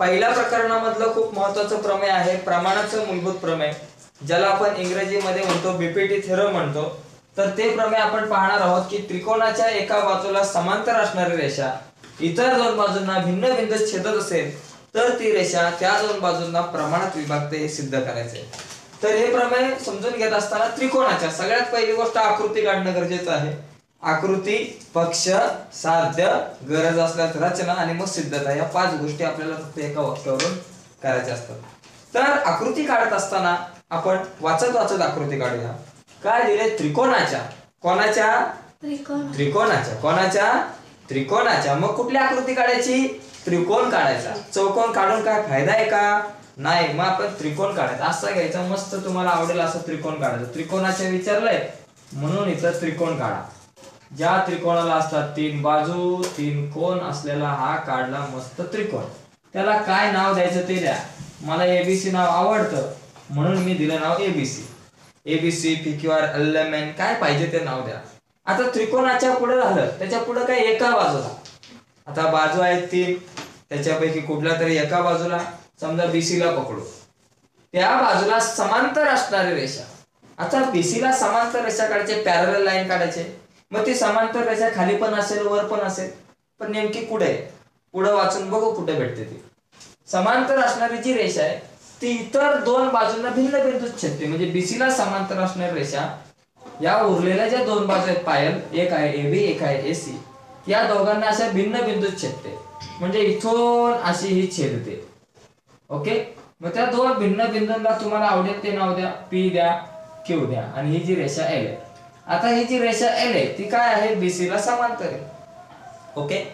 पहिल्या प्रकरणामधलं खूप महत्वाचं प्रमेय आहे प्रमाणाचं मूलभूत प्रमेय. ज्याला आपण इंग्रजीमध्ये म्हणतो बीपीटी थेरम म्हणतो. तर ते प्रमेय आपण पाहणार आहोत की त्रिकोणाच्या एका बाजूला समांतर असणारी रेषा इतर दोन बाजूंना भिन्न भिन्न छेदत असेल तर ती रेषा त्या दोन बाजूंना प्रमाणात विभागते हे सिद्ध करायचे तर हे प्रमेय समजून घेत असताना त्रिकोणाच्या सगळ्यात पहिली गोष्ट आकृती काढणं गरजेचं आहे. आकृती पक्ष साध्य गरज असल्यास रचना आणि मग सिद्धता. या पाच गोष्टी आपल्याला फक्त एका वाक्यावरून करायच्या असतात. तर आकृती काढत असताना आपण वाचत वाचत आकृती काढूया. काय दिले? त्रिकोणाच्या. कोणाच्या? त्रिकोण. त्रिकोणाच्या. कोणाच्या? त्रिकोणाच्या. मग कुठली आकृती काढायची? त्रिकोण काढायचा. चौकोन काढून काय फायदा आहे का? नाही. मग आपण त्रिकोण काढायचा. असं घ्यायचं. मस्त तुम्हाला आवडेल असं त्रिकोण काढायचं. त्रिकोणाचे विचारलंय. म्हणून इथं त्रिकोण काढा. ज्या त्रिकोणाला असतात तीन बाजू तीन कोण असलेला हा काढला मस्त त्रिकोण. त्याला काय नाव द्यायचं ते द्या. मला एबीसी नाव आवडतं म्हणून मी दिलं नाव ABC ABC P Q R L M N काय पाहिजे ते नाव द्या. आता त्रिकोणाच्या पुढे झालं त्याच्या पुढे काय एका बाजूला? आता बाजू आहेत तीन त्याच्यापैकी कुठल्या तरी एका बाजूला? समजा बीसीला पकडू. त्या बाजूला समांतर असणारी रेषा. आता बीसीला ला समांतर रेषा काढायचे पॅरल लाईन काढायचे. मग ती समांतर रेषा खाली पण असेल वर पण असेल. पण नेमकी कुठे? आहे पुढे वाचून बघू कुठे भेटते ती. समांतर असणारी जी रेषा आहे ती इतर दोन बाजूंना भिन्न बिंदूत छेदते. म्हणजे बीसीला समांतर असणारी रेषा या उरलेल्या ज्या दोन बाजू आहेत पायल एक आहे ए बी एक आहे ए सी या दोघांना अशा भिन्न बिंदूत छेदते. म्हणजे इथून अशी ही छेदते. ओके? मग त्या दोन भिन्न बिंदूंना तुम्हाला आवडेल ते नाव द्या पी द्या क्यू द्या आणि ही जी रेषा एल आहे. आता ही जी रेषा एल आहे ती काय आहे? बीसी ला समांतर आहे. ओके?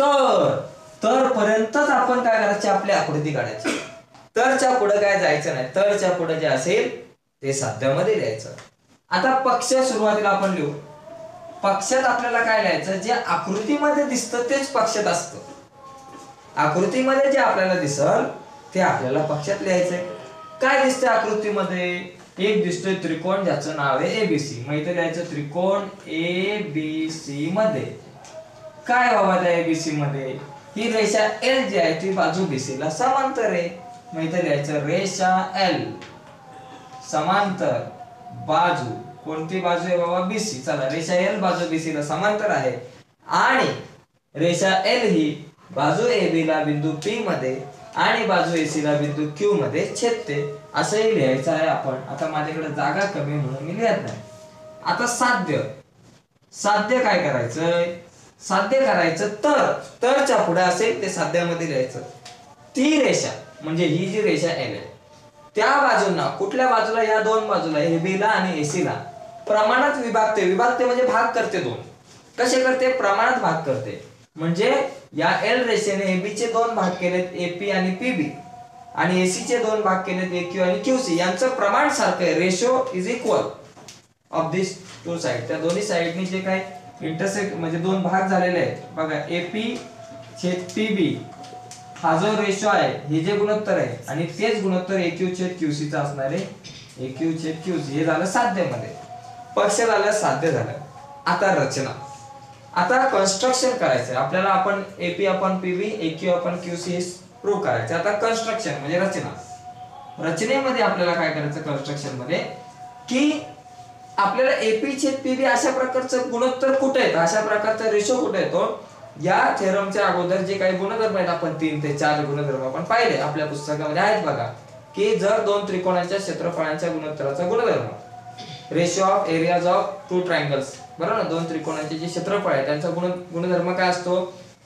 तर तर पर्यंतच आपण काय करायची? आपली आकृती काढायची. तरच्या पुढे काय जायचं नाही? तरच्या पुढे जे असेल ते साध्यामध्ये लिहायचं. आता पक्ष सुरुवातीला आपण लिहू. पक्षात आपल्याला काय लिहायचं? जे आकृतीमध्ये दिसतं तेच पक्षात असतं. आकृतीमध्ये जे आपल्याला दिसल ते आपल्याला पक्षात लिहायचंय. काय दिसतंय आकृतीमध्ये? एक दिसतोय त्रिकोण ज्याचं नाव आहे एबीसी माहिती द्यायचं त्रिकोण ए बी सी मध्ये. काय बाबा त्या एबीसी मध्ये? ही रेषा एल जी आहे ती बाजू बीसी ला समांतर आहे. माहिती द्यायचं रेषा एल समांतर बाजू. कोणती बाजू आहे बाबा? बीसी चला रेषा एल बाजू बीसी ला समांतर आहे. आणि रेषा एल ही बाजू ए बी ला बिंदू पी मध्ये आणि बाजू एसी ला बिंदू क्यू मध्ये छेदते. असंही लिहायचं आहे आपण. आता माझ्याकडे जागा कमी म्हणून मी लिहत नाही. आता साध्य. साध्य काय करायचंय? साध्य करायचं तर. तरच्या पुढे असेल ते साध्यामध्ये लिहायचं. ती रेषा म्हणजे ही जी रेषा एल आहे त्या बाजूंना कुठल्या बाजूला? या दोन बाजूला ए ला आणि एसी ला. प्रमाणात विभागते. विभागते म्हणजे भाग करते दोन. कसे करते? प्रमाणात भाग करते. म्हणजे या एल रेषेने एबी चे दोन भाग केलेत एपी आणि पीबी आणि एसी चे दोन भाग केलेत ए क्यू आणि क्यू सी यांचं प्रमाण सारखं आहे. Ratio is equal of this two side त्या दोन्ही साइडनी जे काय इंटरसेक्ट म्हणजे दोन भाग झालेले आहेत. बघा एपी छेद पीबी हा जो रेशो आहे हे जे गुणोत्तर आहे आणि तेच गुणोत्तर एक्यू छेद क्यूसी चा असणार आहे. एक्यू छेद क्यूसी हे झालं साध्यमध्ये पक्ष झालं साध्य झालं. आता रचना. आता कन्स्ट्रक्शन करायचंय. आपल्याला आपण एपी आपण पीव्ही एक्यू आपण क्यूसी हे प्रूव्ह करायचं आता कन्स्ट्रक्शन म्हणजे रचना. रचनेमध्ये आपल्याला काय करायचं कन्स्ट्रक्शनमध्ये? की आपल्याला एपी छेद पीव्ही अशा प्रकारचं गुणोत्तर कुठे येतं? अशा प्रकारचा रेशो कुठे येतो? या थेरमच्या अगोदर जे काही गुणधर्म आहेत आपण तीन ते चार गुणधर्म आपण पाहिले. आपल्या पुस्तकामध्ये आहेत बघा. की जर दोन त्रिकोणाच्या क्षेत्रफळांच्या गुणोत्तराचा गुणधर्म. Ratio of areas of two triangles बरोबर ना दोन त्रिकोणाचे जे क्षेत्रफळ आहे त्यांचा गुण गुणधर्म काय असतो?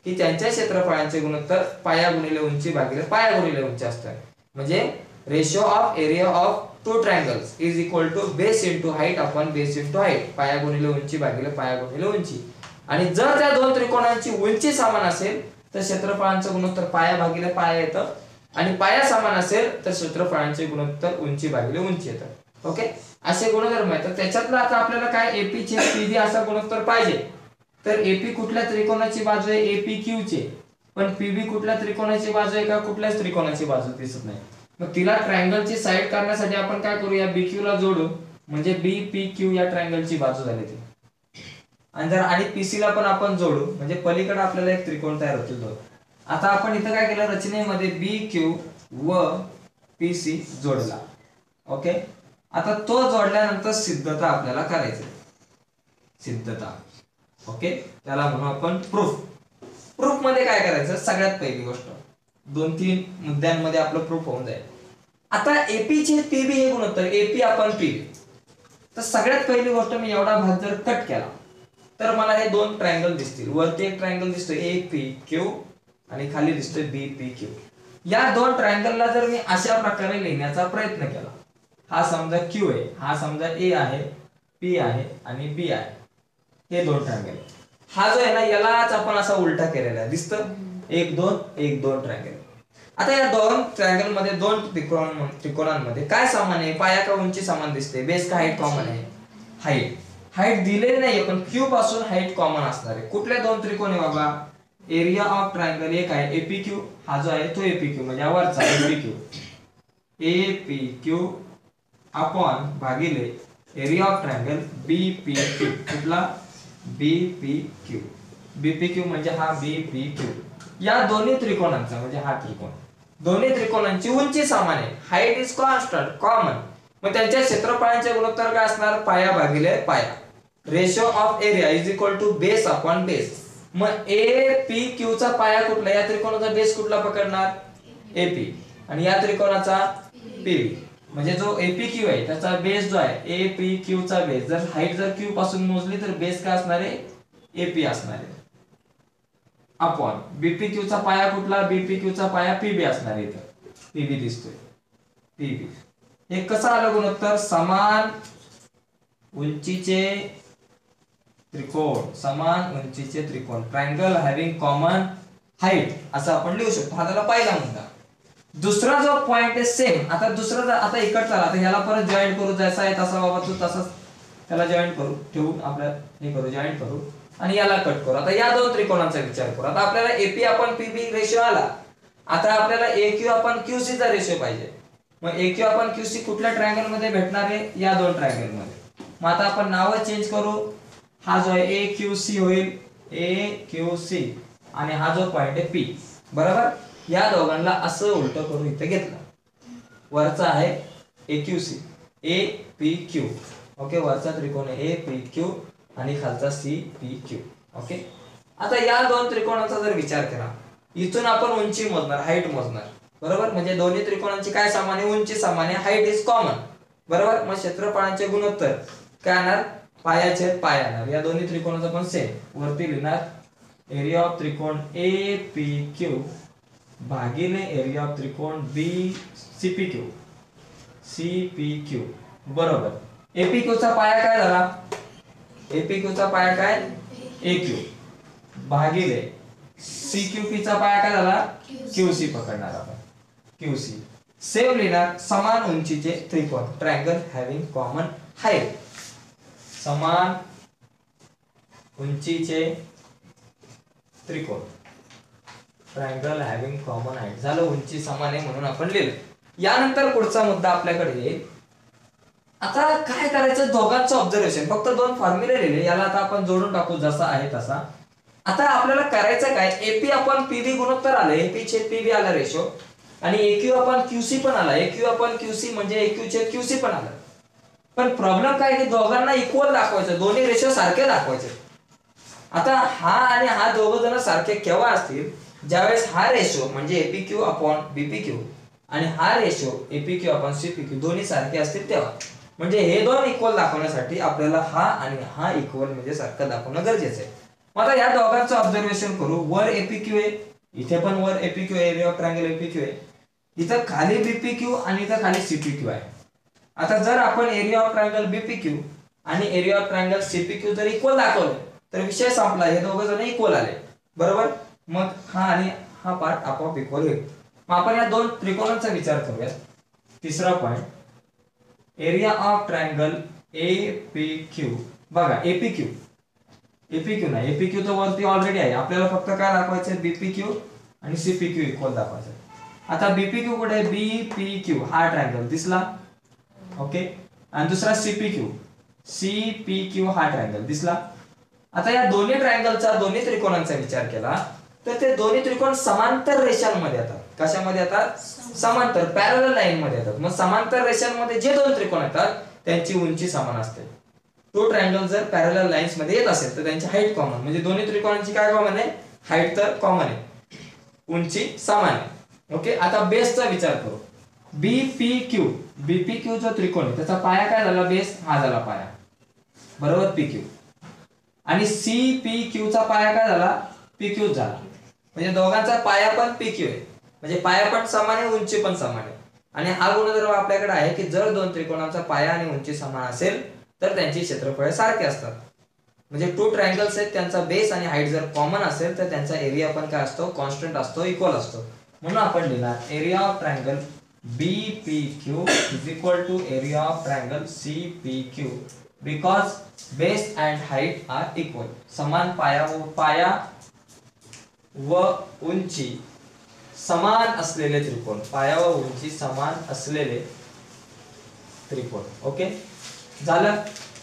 की त्यांच्या क्षेत्रफळांचे गुणोत्तर पाया गुणिले उंची भागिले पाया गुणिले उंची असतात. म्हणजे ratio of area of two triangles is equal to base into height upon base into height पाया गुणिले उंची भागिले पाया गुणिले उंची. आणि जर त्या दोन त्रिकोणांची उंची समान असेल तर क्षेत्रफळांचं गुणोत्तर पाया भागिले पाया येतं. आणि पाया समान असेल तर क्षेत्रफळांचे गुणोत्तर उंची भागिले उंची येतं. ओके? असे गुणधर्म आहेत. तर त्याच्यातला आता आपल्याला काय एपी चे पीबी असा गुणोत्तर पाहिजे. तर एपी कुठल्या त्रिकोणाची बाजू आहे? एपी क्यू चे. पण पीबी कुठल्या त्रिकोणाची बाजू आहे का? कुठल्याच त्रिकोणाची बाजू दिसत नाही. मग तिला ट्रायंगलची साईड करण्यासाठी आपण काय करूया? बी क्यू ला जोडू. म्हणजे बी पी क्यू या ट्रायंगलची बाजू झाली ती. आणि जर आणि पीसी ला पण आपण जोडू. म्हणजे पलीकडे आपल्याला एक त्रिकोण तयार होतील आता आपण इथं काय केलं? रचनेमध्ये बी क्यू व पी सी जोडला. ओके आता तो जोडल्यानंतर सिद्धता आपल्याला करायची. सिद्धता. ओके? त्याला म्हणू आपण प्रूफ प्रूफमध्ये काय करायचं? सगळ्यात पहिली गोष्ट. दोन तीन मुद्द्यांमध्ये आपलं प्रूफ होऊन जाईल. आता एपी चे पीबी हे गुणोत्तर. एपी आपण पीबी तर सगळ्यात पहिली गोष्ट मी एवढा भाग जर कट केला तर मला हे दोन ट्रायंगल दिसतील. वरती एक ट्रायंगल दिसतो ए पी क्यू आणि खाली दिसतोय बी पी क्यू या दोन ट्रायंगलला जर मी अशा प्रकारे लिहिण्याचा प्रयत्न केला हा समजा क्यू आहे हा समजा ए आहे पी आहे आणि बी आहे. हे दोन ट्रायंगल हा जो आहे ना यालाच आपण असा उलटा केलेला आहे. दिसतं? एक दोन एक दोन ट्रायंगल आता या दोन ट्रायंगलमध्ये दोन त्रिकोण त्रिकोणांमध्ये काय समान आहे? पाया का उंची समान दिसते? बेस का हाईट कॉमन आहे? हाईट हाईट दिलेली नाही पण क्यू पासून हाईट कॉमन असणार आहे. कुठले दोन त्रिकोण आहे बाबा? एरिया ऑफ ट्रायंगल एक आहे एपी क्यू हा जो आहे तो एपी क्यू म्हणजे वरचा AP Q A P Q upon भागिले area of triangle B P Q कुठला? B P Q B P Q म्हणजे हा बी पी क्यू या दोन्ही त्रिकोणांचा म्हणजे हा त्रिकोण. दोन्ही त्रिकोणांची उंची समान आहे. हाईट इज कॉन्स्टंट कॉमन मग त्यांच्या क्षेत्रफळांचे गुणोत्तर काय असणार? पाया भागिले पाया. Ratio of area is equal to base upon base मग ए पी क्यू चा पाया कुठला? या त्रिकोणाचा बेस कुठला पकडणार? ए पी आणि या त्रिकोणाचा पी म्हणजे जो एपी क्यू आहे त्याचा बेस जो आहे ए पी क्यू चा बेस जर हाईट जर क्यू पासून मोजली तर बेस काय असणार आहे? एपी असणार आहे. अपॉन बीपी क्यू चा पाया कुठला? बीपी क्यू चा पाया पीबी असणार आहे इथं. पीबी दिसतोय. पीबी हे कसं आलं गुणोत्तर? समान उंचीचे त्रिकोण. समान उंचीचे त्रिकोण. ट्रायंगल हॅव्हिंग कॉमन हाईट असं आपण लिहू शकतो. हा त्याला पाहिला मुद्दा दुसरा जो पॉइंट आहे सेम आता दुसरा जर- आता इकडचा आता ह्याला परत जॉईंट करू. जसा आहे तसा बाबा तू तसाच त्याला जॉईंट करू. ठेवू आपल्या हे करू जॉईंट करू. आणि याला कट करू. आता या दोन त्रिकोणांचा विचार करू. आता आपल्याला एपी आपण पीबी रेशो आला. आता आपल्याला ए क्यू आपण क्यूसी चा रेशो पाहिजे. मग ए क्यू आपण क्यूसी कुठल्या ट्रायंगलमध्ये भेटणार आहे? या दोन ट्रायंगलमध्ये. मग आता आपण नाव चेंज करू. हा जो आहे ए क्यू सी होईल. ए क्यू सी आणि हा जो पॉइंट आहे पी बरोबर? या दोघांना असं उलट करून इथे घेतलं. वरचा आहे A Q C A P Q okay वरचा त्रिकोण आहे ए पी क्यू आणि खालचा सी पी क्यू ओके आता या दोन त्रिकोणाचा जर विचार केला इथून आपण उंची मोजणार हाईट मोजणार. बरोबर? म्हणजे दोन्ही त्रिकोणांची काय सामान्य? आहे उंची सामान्य. हाईट इज कॉमन बरोबर? मग क्षेत्रफळांचे गुणोत्तर. काय येणार? पायाचे पाय येणार. या दोन्ही त्रिकोणाचं पण सेम वरती लिहिणार एरिया ऑफ त्रिकोण ए पी क्यू भागिले एरिया ऑफ त्रिकोण B C P Q C P Q बरोबर. एपी क्यू चा पाया काय झाला? एपी क्यू चा पाया काय? ए क्यू भागिले. सी क्यू पी चा पाया काय झाला? क्यू सी पकडणार आपण. क्यू सी सेम लिहिणार समान उंचीचे त्रिकोण. ट्रायंगल हॅव्हिंग कॉमन हाईट समान उंचीचे त्रिकोण. ट्रायंगल हॅव्हिंग कॉमन हाईट झालं उंची समान आहे म्हणून आपण लिहिलं. यानंतर पुढचा मुद्दा आपल्याकडे. येईल आता काय करायचं? दोघांचं ऑब्झर्वेशन फक्त दोन फॉर्म्युले लिहिले. याला आता आपण जोडून टाकू. जसा आहे तसा. आता आपल्याला करायचं काय? एपी आपण पीव्ही गुणोत्तर आलं. एपी छेद पीव्ही आलं रेशो आणि एक्यू आपण क्यूसी पण आला. एक्यू आपण क्यूसी म्हणजे एक्यू छेद क्यूसी पण आलं. पण प्रॉब्लेम काय? की दोघांना इक्वल दाखवायचं. दोन्ही रेशो सारखे दाखवायचे. आता हा आणि हा दोघ जण सारखे केव्हा असतील? ज्यावेळेस हा रेशो म्हणजे एपीक्यू अपॉन बीपीक्यू आणि हा रेशो एपीक्यू अपॉन सीपीक्यू दोन्ही सारखे असतील तेव्हा म्हणजे हे दोन इक्वल दाखवण्यासाठी आपल्याला हा आणि हा इक्वल म्हणजे सारखं दाखवणं गरजेचं आहे मग आता या दोघांचं ऑब्झर्वेशन करू वर एपीक्यू आहे इथे पण वर एपीक्यू आहे एरिया ऑफ ट्रँगल एपीक्यू आहे इथं खाली बीपीक्यू आणि इथं खाली सीपीक्यू आहे आता जर आपण एरिया ऑफ ट्रायंगल बीपीक्यू आणि एरिया ऑफ ट्रायंगल सीपीक्यू जर इक्वल दाखवले तर विषय संपला हे दोघं जण इक्वल आले बरोबर मग हा आणि हा पार्ट आपोआप इक्वल होईल. मग आपण या दोन त्रिकोणांचा विचार करूया तिसरा point area of triangle A P Q बघा एपी क्यू एपी क्यू नाही एपीक्यू तर वरती ऑलरेडी आहे. आपल्याला फक्त काय दाखवायचं बीपीक्यू आणि सीपीक्यू इक्वल दाखवायचं आता बीपीक्यू कुठे बी पी क्यू हा ट्रायंगल दिसला. ओके आणि दुसरा सीपीक्यू सी पी क्यू हा ट्रायंगल दिसला. आता या दोन्ही ट्रायंगलचा दोन्ही त्रिकोणांचा विचार केला. तर ते दोन्ही त्रिकोण समांतर रेषांमध्ये येतात. कशामध्ये येतात? समांतर पॅरल लाईन मध्ये येतात. मग समांतर रेषांमध्ये जे दोन त्रिकोण येतात त्यांची उंची समान असते. टू ट्रायंगल जर पॅरल लाईन्समध्ये येत असेल तर त्यांची हाईट कॉमन म्हणजे दोन्ही त्रिकोणांची काय कॉमन आहे? हाईट तर कॉमन आहे. उंची समान आहे. ओके आता बेसचा विचार करू. B P Q B P Q जो त्रिकोण आहे त्याचा पाया काय झाला? बेस हा झाला पाया. बरोबर पी क्यू आणि सी पी क्यू चा पाया काय झाला? पी क्यू झाला. म्हणजे दोघांचा पाया पण पिक्यू आहे. म्हणजे पाया पण समान आहे उंची पण समान आहे. आणि हा गुणधर्म आपल्याकडे आहे की जर दोन त्रिकोणांचा पाया आणि उंची समान असेल तर त्यांची क्षेत्रफळे सारखे असतात. म्हणजे टू ट्रायंगल्स आहेत त्यांचा बेस आणि हाईट जर कॉमन असेल तर त्यांचा एरिया पण काय असतो? कॉन्स्टंट असतो इक्वल असतो. म्हणून आपण लिहिला area of triangle B P Q is equal to area of triangle C P Q because base and height are equal समान पाया पाया व उंची समान असलेले त्रिकोण पाया व उंची समान असलेले त्रिकोण ओके झालं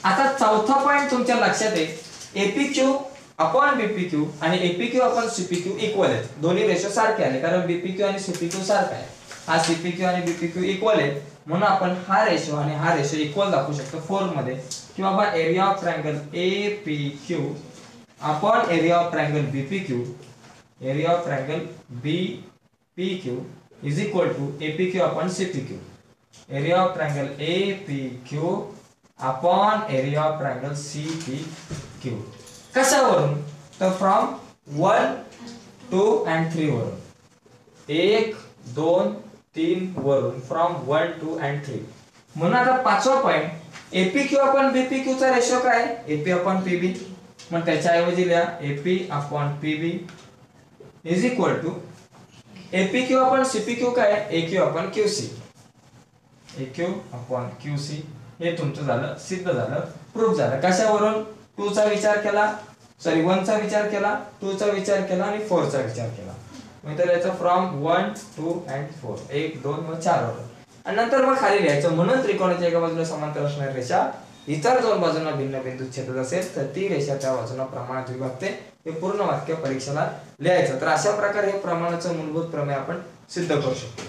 आता चौथा पॉइंट तुमच्या लक्षात आहे एपीक्यू अपॉन बीपीक्यू आणि एपीक्यू अपॉन सीपीक्यू इक्वल आहेत दोन्ही रेशो सारखे आले कारण बीपीक्यू आणि सीपीक्यू सारखा आहे हा सीपीक्यू आणि बीपीक्यू इक्वल आहेत म्हणून आपण हा रेशो आणि हा रेशो इक्वल दाखवू शकतो फोरमध्ये की बाबा area of triangle A P Q upon area of triangle BPQ Q of of B P Q is equal to upon CPQ. area of triangle APQ upon area of triangle CPQ कशावरून तर from one two and three वरून. एक दोन तीन वरून from one two and three म्हणून आता पाचवा point AP Q upon BPQ चा रेशो काय? एपी अपॉन पीबी मग त्याच्याऐवजी लिहा AP upon PB is equal to APQ upon CPQ काय? A Q upon QC AQ upon Q C हे तुमचं झालं सिद्ध झालं प्रूफ झालं. कशावरून? टू चा विचार केला. सॉरी वन चा विचार केला टू चा विचार केला आणि फोर चा विचार केला. तर याचा from one two and four एक दोन व चार वरून आणि नंतर मग खाली लिहायचं. म्हणून त्रिकोणाच्या एका बाजूला समांतर असणारी रेषा इतर दोन बाजूंना भिन्न बिंदू छेदत असेल तर ती रेषा त्या बाजूला प्रमाणात विभागते हे पूर्ण वाक्य परीक्षेला लिहायचं. तर अशा प्रकारे हे प्रमाणाचं मूलभूत प्रमेय आपण सिद्ध करू शकतो.